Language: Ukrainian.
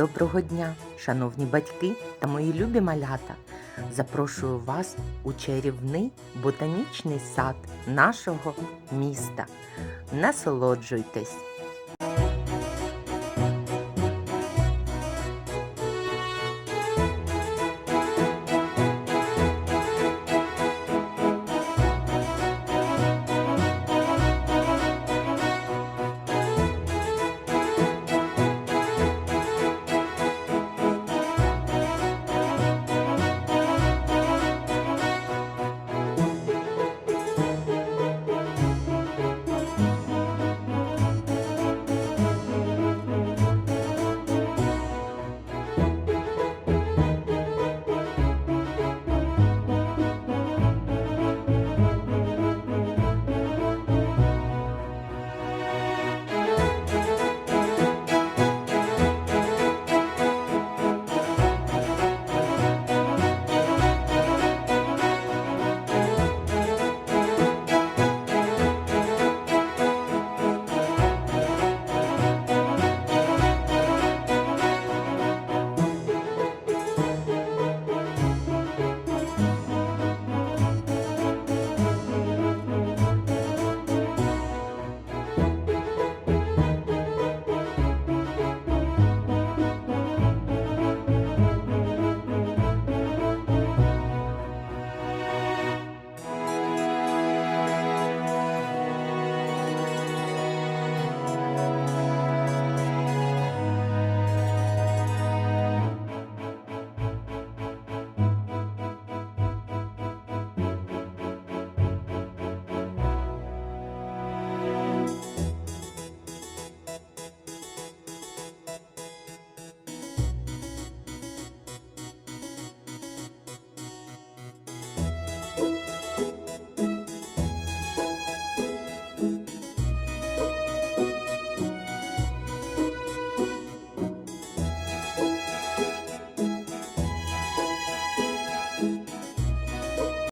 Доброго дня, шановні батьки та мої любі малята. Запрошую вас у чарівний ботанічний сад нашого міста. Насолоджуйтесь!